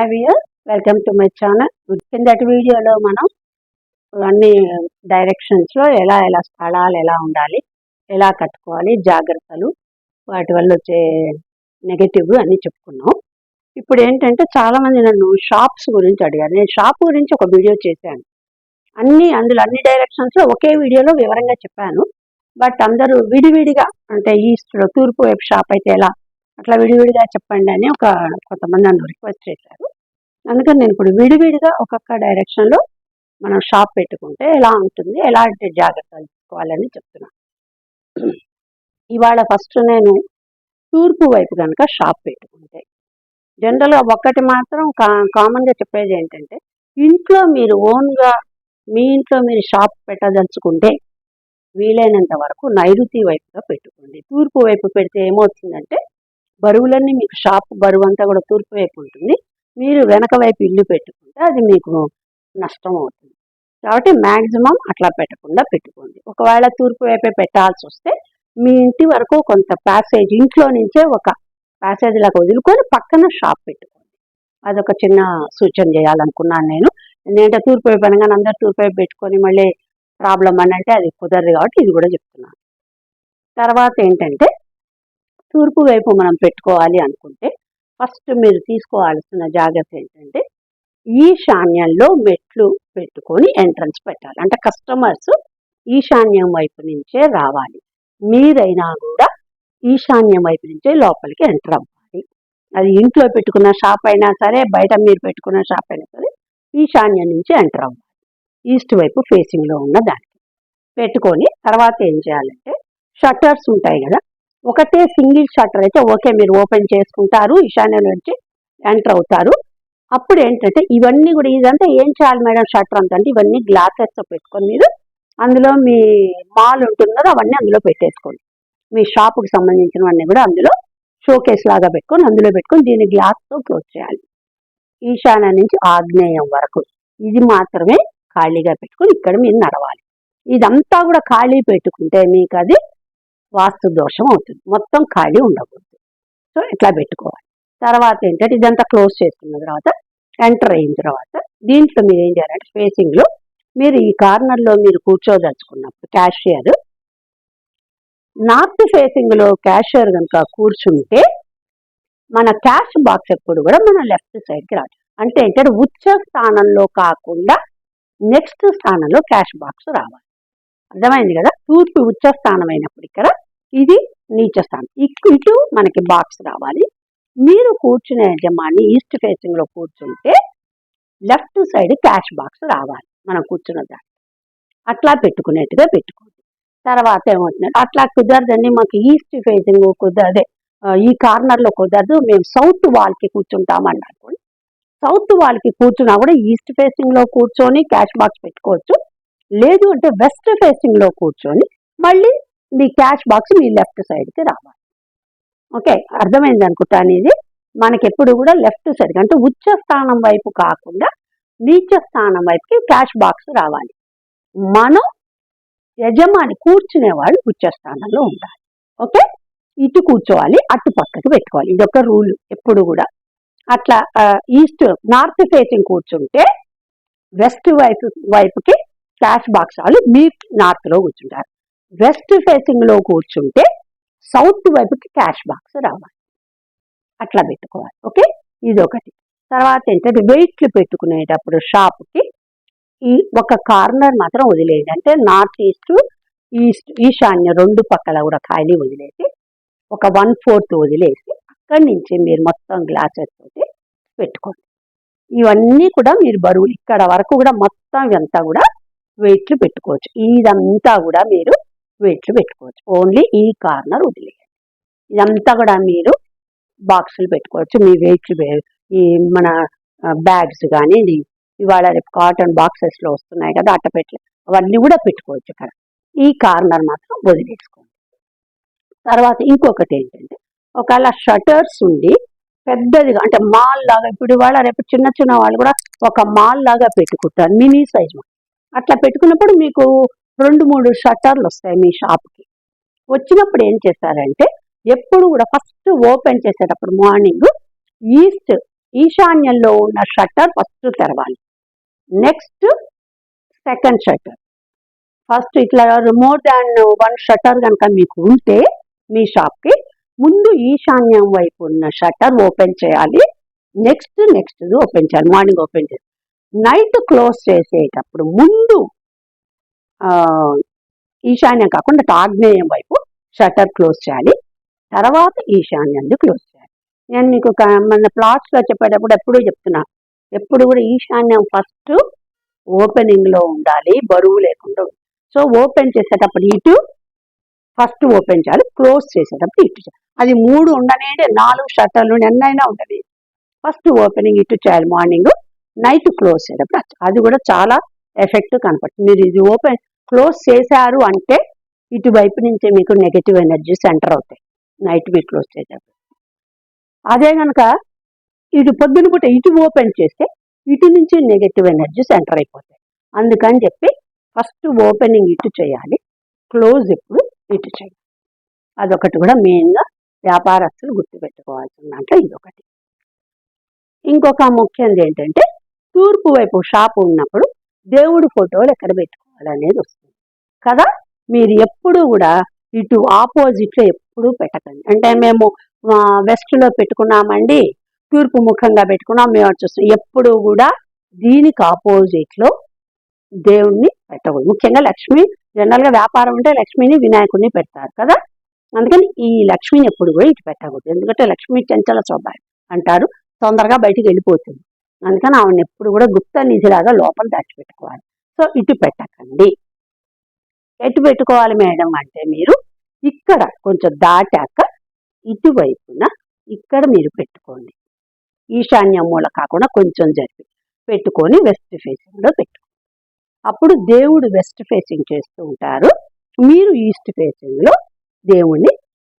Hi viewers welcome to my channel కిందటి వీడియోలో మనం అన్ని డైరెక్షన్స్లో ఎలా ఎలా స్థలాలు ఎలా ఉండాలి ఎలా కట్టుకోవాలి జాగ్రత్తలు వాటి వల్ల వచ్చే నెగటివ్ అన్ని చెప్పుకున్నాం. ఇప్పుడు ఏంటంటే చాలామంది నన్ను షాప్స్ గురించి అడిగారు. నేను షాప్ గురించి ఒక వీడియో చేశాను. అన్ని అందులో అన్ని డైరెక్షన్స్లో ఒకే వీడియోలో వివరంగా చెప్పాను. బట్ అందరూ విడివిడిగా అంటే ఈస్ట్లో తూర్పు వైపు షాప్ అయితే ఎలా అట్లా విడివిడిగా చెప్పండి అని ఒక కొంతమంది నన్ను రిక్వెస్ట్ చేశారు. అందుకని నేను ఇప్పుడు విడివిడిగా ఒక్కొక్క డైరెక్షన్లో మనం షాప్ పెట్టుకుంటే ఎలా ఉంటుంది ఎలాంటి జాగ్రత్తలు తీసుకోవాలని చెప్తున్నాను. ఇవాళ ఫస్ట్ నేను తూర్పు వైపు కనుక షాప్ పెట్టుకుంటే జనరల్గా ఒక్కటి మాత్రం కా కామన్గా చెప్పేది ఏంటంటే ఇంట్లో మీరు ఓన్గా మీ ఇంట్లో మీరు షాప్ పెట్టదలుచుకుంటే వీలైనంత వరకు నైరుతి వైపుగా పెట్టుకోండి. తూర్పు వైపు పెడితే ఏమవుతుందంటే బరువులన్నీ మీకు షాప్ బరువు అంతా కూడా తూర్పు వైపు ఉంటుంది. మీరు వెనక వైపు ఇల్లు పెట్టుకుంటే అది మీకు నష్టం అవుతుంది. కాబట్టి మ్యాక్సిమం అట్లా పెట్టకుండా పెట్టుకోండి. ఒకవేళ తూర్పు వైపే పెట్టాల్సి వస్తే మీ ఇంటి వరకు కొంత ప్యాసేజ్ ఇంట్లో నుంచే ఒక ప్యాసేజ్ లాగా వదులుకొని పక్కన షాప్ పెట్టుకోండి. అదొక చిన్న సూచన చేయాలనుకున్నాను నేను. ఎందుకంటే తూర్పు వైపు అనగానే అందరు తూర్పు వైపు పెట్టుకొని మళ్ళీ ప్రాబ్లం అని అంటే అది కుదరదు కాబట్టి ఇది కూడా చెప్తున్నాను. తర్వాత ఏంటంటే తూర్పు వైపు మనం పెట్టుకోవాలి అనుకుంటే ఫస్ట్ మీరు తీసుకోవాల్సిన జాగ్రత్త ఏంటంటే ఈశాన్యంలో మెట్లు పెట్టుకొని ఎంట్రన్స్ పెట్టాలి. అంటే కస్టమర్స్ ఈశాన్యం వైపు నుంచే రావాలి. మీరైనా కూడా ఈశాన్యం వైపు నుంచే లోపలికి ఎంటర్ అవ్వాలి. అది ఇంట్లో పెట్టుకున్న షాప్ అయినా సరే బయట మీరు పెట్టుకున్న షాప్ అయినా సరే ఈశాన్యం నుంచి ఎంటర్ అవ్వాలి. ఈస్ట్ వైపు ఫేసింగ్లో ఉన్న దానికి. పెట్టుకొని తర్వాత ఏం చేయాలంటే షట్టర్స్ ఉంటాయి కదా ఒకటే సింగిల్ షట్టర్ అయితే ఓకే మీరు ఓపెన్ చేసుకుంటారు ఈశాన్యం నుంచి ఎంటర్ అవుతారు. అప్పుడు ఏంటంటే ఇవన్నీ కూడా ఇదంతా ఏం చేయాలి మేడం షట్టర్ అంటే ఇవన్నీ గ్లాసెస్తో పెట్టుకొని మీరు అందులో మీ మాల్ ఉంటుంది అవన్నీ అందులో పెట్టేసుకోండి. మీ షాపుకి సంబంధించినవన్నీ కూడా అందులో షోకేస్ లాగా పెట్టుకొని అందులో పెట్టుకొని దీన్ని గ్లాస్తో క్లోజ్ చేయాలి. ఈశాన్య నుంచి ఆగ్నేయం వరకు ఇది మాత్రమే ఖాళీగా పెట్టుకొని ఇక్కడ మీరు నడవాలి. ఇదంతా కూడా ఖాళీ పెట్టుకుంటే మీకు అది వాస్తు దోషం అవుతుంది మొత్తం ఖాళీ ఉండకూడదు. సో ఇట్లా పెట్టుకోవాలి. తర్వాత ఏంటంటే ఇదంతా క్లోజ్ చేసుకున్న తర్వాత ఎంటర్ అయిన తర్వాత దీంట్లో మీరు ఏం చేయాలంటే ఫేసింగ్లో మీరు ఈ కార్నర్లో మీరు కూర్చోదలుచుకున్నప్పుడు క్యాషియర్ నార్త్ ఫేసింగ్లో క్యాషియర్ కనుక కూర్చుంటే మన క్యాష్ బాక్స్ ఎప్పుడు కూడా మన లెఫ్ట్ సైడ్కి రాదు. అంటే ఏంటంటే ఉచ్చ స్థానంలో కాకుండా నెక్స్ట్ స్థానంలో క్యాష్ బాక్స్ రావాలి. అర్థమైంది కదా? తూర్పు ఉచ్చ స్థానం అయినప్పుడు ఇక్కడ ఇది నీచ స్థానం ఇటు మనకి బాక్స్ రావాలి. మీరు కూర్చునే యజమాని ఈస్ట్ ఫేసింగ్లో కూర్చుంటే లెఫ్ట్ సైడ్ క్యాష్ బాక్స్ రావాలి. మనం కూర్చున్న దాన్ని అట్లా పెట్టుకునేట్టుగా పెట్టుకోండి. తర్వాత ఏమవుతుంది అట్లా కుదరదండి మాకు ఈస్ట్ ఫేసింగ్ కుదరదే. ఈ కార్నర్లో కుదరదు. మేము సౌత్ వాల్కి కూర్చుంటాం అన్నారు సౌత్ వాల్కి కూర్చున్నా కూడా ఈస్ట్ ఫేసింగ్లో కూర్చొని క్యాష్ బాక్స్ పెట్టుకోవచ్చు. లేదు అంటే వెస్ట్ ఫేసింగ్లో కూర్చొని మళ్ళీ మీ క్యాష్ బాక్స్ మీ లెఫ్ట్ సైడ్కి రావాలి. ఓకే అర్థమైంది అనుకుంటా అనేది? మనకి ఎప్పుడు కూడా లెఫ్ట్ సైడ్ అంటే ఉచ్చ స్థానం వైపు కాకుండా నీచ స్థానం వైపుకి క్యాష్ బాక్స్ రావాలి. మనం యజమాని కూర్చునేవాడు ఉచ్చ స్థానంలో ఉండాలి. ఓకే ఇటు కూర్చోవాలి అటు పక్కకు పెట్టుకోవాలి. ఇది ఒక రూల్ ఎప్పుడు కూడా. అట్లా ఈస్ట్ నార్త్ ఫేసింగ్ కూర్చుంటే వెస్ట్ వైపు వైపుకి ఫ్లాష్ బాక్స్ వాళ్ళు మీ నార్త్లో కూర్చుంటారు. వెస్ట్ ఫేసింగ్లో కూర్చుంటే సౌత్ వైపుకి క్యాష్ బాక్స్ రావాలి. అట్లా పెట్టుకోవాలి. ఓకే? ఇది ఒకటి తర్వాత ఏంటంటే వెయిట్లు పెట్టుకునేటప్పుడు షాప్కి ఈ ఒక కార్నర్ మాత్రం వదిలేయండి. అంటే నార్త్ ఈస్ట్ ఈస్ట్ ఈశాన్య రెండు పక్కల కూడా ఖాళీ వదిలేసి ఒక వన్ ఫోర్త్ వదిలేసి అక్కడి నుంచి మీరు మొత్తం గ్లాసెస్ తోటి పెట్టుకోండి. ఇవన్నీ కూడా మీరు బరువులు ఇక్కడ వరకు కూడా మొత్తం ఇదంతా కూడా వెయిట్లు పెట్టుకోవచ్చు. ఇదంతా కూడా మీరు వెయిట్లు పెట్టుకోవచ్చు. ఓన్లీ ఈ కార్నర్ వదిలేయండి. ఇదంతా కూడా మీరు బాక్సులు పెట్టుకోవచ్చు. మీ వెయిట్లు ఈ మన బ్యాగ్స్ కానీ ఇవాళ రేపు కాటన్ బాక్సెస్లో వస్తున్నాయి కదా అట్టపెట్లు అవన్నీ కూడా పెట్టుకోవచ్చు ఇక్కడ. ఈ కార్నర్ మాత్రం వదిలేసుకోండి. తర్వాత ఇంకొకటి ఏంటంటే ఒకవేళ షటర్స్ ఉండి పెద్దదిగా అంటే మాల్ లాగా ఇప్పుడు ఇవాళ రేపు చిన్న చిన్న వాళ్ళు కూడా ఒక మాల్ లాగా పెట్టుకుంటారు. మినీ సైజ్ అట్లా పెట్టుకున్నప్పుడు మీకు రెండు మూడు షట్టర్లు వస్తాయి మీ షాప్కి. వచ్చినప్పుడు ఏం చేస్తారంటే ఎప్పుడు కూడా ఫస్ట్ ఓపెన్ చేసేటప్పుడు మార్నింగ్ ఈస్ట్ ఈశాన్యంలో ఉన్న షట్టర్ ఫస్ట్ తెరవాలి. Next second shutter. ఫస్ట్ ఇట్లా మోర్ దాన్ వన్ షట్టర్ కనుక మీకు ఉంటే మీ షాప్కి ముందు ఈశాన్యం వైపు ఉన్న షట్టర్ ఓపెన్ చేయాలి. నెక్స్ట్ నెక్స్ట్ ఓపెన్ చేయాలి. మార్నింగ్ ఓపెన్ చేసి నైట్ క్లోజ్ చేసేటప్పుడు ముందు ఈశాన్యం కాకుండా ఆగ్నేయం వైపు షట్టర్ క్లోజ్ చేయాలి. తర్వాత ఈశాన్యాన్ని క్లోజ్ చేయాలి. నేను మీకు ఒక మన ప్లాట్స్లో చెప్పేటప్పుడు ఎప్పుడూ చెప్తున్నా. ఎప్పుడు కూడా ఈశాన్యం ఫస్ట్ ఓపెనింగ్లో ఉండాలి బరువు లేకుండా సో ఓపెన్ చేసేటప్పుడు ఇటు ఫస్ట్ ఓపెన్ చేయాలి క్లోజ్ చేసేటప్పుడు ఇటు చేయాలి. అది మూడు ఉండనే నాలుగు షట్టర్లు ఎన్నైనా ఉండదు ఫస్ట్ ఓపెనింగ్ ఇటు చేయాలి మార్నింగ్. నైట్ క్లోజ్ చేయడం. అది కూడా చాలా ఎఫెక్ట్ కనపడుతుంది. మీరు ఇది ఓపెన్ క్లోజ్ చేశారు అంటే ఇటువైపు నుంచి మీకు నెగిటివ్ ఎనర్జీస్ ఎంటర్ అవుతాయి. నైట్ మీరు క్లోజ్ చేసేటప్పుడు అదే కనుక ఇటు పొద్దున పూట ఇటు ఓపెన్ చేస్తే ఇటు నుంచి నెగటివ్ ఎనర్జీస్ ఎంటర్ అయిపోతాయి. అందుకని చెప్పి ఫస్ట్ ఓపెనింగ్ ఇటు చేయాలి. క్లోజ్ ఎప్పుడు ఇటు చేయాలి. అదొకటి కూడా మెయిన్గా వ్యాపారస్తులు గుర్తుపెట్టుకోవాల్సిన దాంట్లో ఇదొకటి. ఇంకొక ముఖ్యంది ఏంటంటే తూర్పు వైపు షాప్ ఉన్నప్పుడు దేవుడు ఫోటోలు ఎక్కడ పెట్టుకోవాలనేది వస్తుంది. కదా? మీరు ఎప్పుడు కూడా ఇటు ఆపోజిట్లో ఎప్పుడూ పెట్టకండి. అంటే మేము వెస్ట్లో పెట్టుకున్నామండి తూర్పు ముఖంగా పెట్టుకున్నాం మేము అటు చూస్తాం ఎప్పుడు కూడా దీనికి ఆపోజిట్లో దేవుణ్ణి పెట్టకూడదు. ముఖ్యంగా లక్ష్మి జనరల్గా వ్యాపారం ఉంటే లక్ష్మిని వినాయకుడిని పెడతారు కదా? అందుకని ఈ లక్ష్మిని ఎప్పుడు కూడా ఇటు పెట్టకూడదు. ఎందుకంటే లక్ష్మి చెంచల స్వభావం అంటారు. తొందరగా బయటికి వెళ్ళిపోతుంది. అందుకని ఆవిడని ఎప్పుడు కూడా గుప్త నిధిలాగా లోపల దాచిపెట్టుకోవాలి. సో ఇటు పెట్టకండి. ఎటు పెట్టుకోవాలి మేడం అంటే మీరు ఇక్కడ కొంచెం దాటాక ఇటువైపున ఇక్కడ మీరు పెట్టుకోండి. ఈశాన్య మూల కాకుండా కొంచెం జరిపి పెట్టుకొని వెస్ట్ ఫేసింగ్లో పెట్టుకోండి అప్పుడు దేవుడు వెస్ట్ ఫేసింగ్ చేస్తూ ఉంటారు. మీరు ఈస్ట్ ఫేసింగ్లో దేవుణ్ణి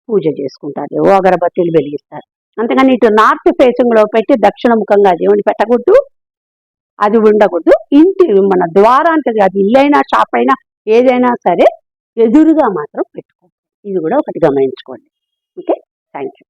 పూజ చేసుకుంటారు. ఓ అగరబత్తీలు వెలిగిస్తారు. అంతేగాని ఇటు నార్త్ ఫేసింగ్లో పెట్టి దక్షిణ ముఖంగా దేవుని పెట్టకూడదు. అది ఉండకూడదు. ఇంటి మన ద్వారానికి అది ఇల్లైనా షాప్ అయినా ఏదైనా సరే ఎదురుగా మాత్రం పెట్టుకోండి ఇది కూడా ఒకటి గమనించుకోండి. ఓకే? Thank you